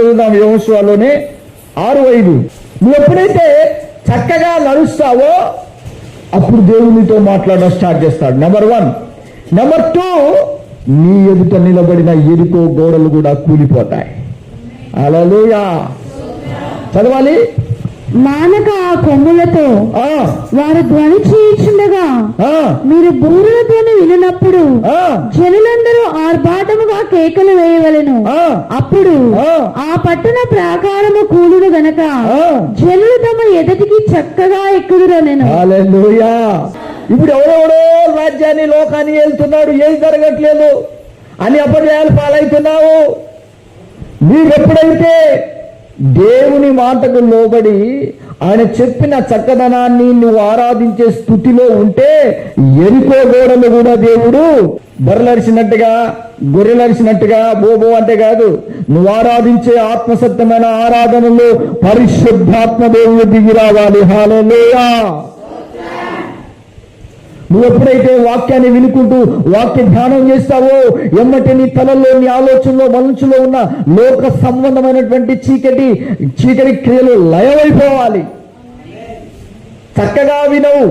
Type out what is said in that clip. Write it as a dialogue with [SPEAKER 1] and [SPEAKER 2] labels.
[SPEAKER 1] చదువుదాం యోగస్వాలోనే ఆరు ఐదు. నువ్వు ఎప్పుడైతే చక్కగా నడుస్తావో అప్పుడు దేవునితో మాట్లాడడం స్టార్ట్ చేస్తాడు. నెంబర్ వన్ నెంబర్ టూ నీ ఎదుట నిలబడిన ఎరుకో గోడలు కూడా కూలిపోతాయి. అలలుయా చదవాలి?
[SPEAKER 2] మానక ఆ కొమ్ములతో
[SPEAKER 1] ఆ,
[SPEAKER 2] వారు ధ్వని చేయించుండగా
[SPEAKER 1] ఆ,
[SPEAKER 2] మీరు బూరుల ధ్వని వినినప్పుడు
[SPEAKER 1] ఆ,
[SPEAKER 2] జనులందరూ ఆర్భాటముగా కేకలు వేయవలెను
[SPEAKER 1] ఆ,
[SPEAKER 2] అప్పుడు
[SPEAKER 1] ఆ.
[SPEAKER 2] పట్టణ ప్రాకారము కూలును గనక. జనులు తమ ఎదటికి చక్కగా ఎక్కుదురనెను.
[SPEAKER 1] హల్లెలూయా. ఇప్పుడు ఎవరెవడో రాజ్యాన్ని లోకాన్ని వెళ్తున్నాడు ఏది జరగట్లేదు అని అపజయాలు పాలవుతున్నావు. మీరెప్పుడైతే దేవుని మాటకు లోబడి ఆయన చెప్పిన చక్కదనాన్ని నువ్వు ఆరాధించే స్థుతిలో ఉంటే ఎరుకో గోడలు కూడా దేవుడు. బర్రలరిచినట్టుగా గొర్రెలరిచినట్టుగా బోబో అంటే కాదు. నువ్వు ఆరాధించే ఆత్మసత్యమైన ఆరాధనలో పరిశుద్ధాత్మ దేవుడు దిగి రావాలి. హాలలోయా నువ్వు ఎప్పుడైతే వాక్యాన్ని వినుకుంటూ వాక్య ధ్యానం చేస్తావో ఎమ్మటి నీ తలలో నీ ఆలోచనలో మనసులో ఉన్న లోక సంబంధమైనటువంటి చీకటి చీకటి క్రియలు లయమైపోవాలి. చక్కగా వినవు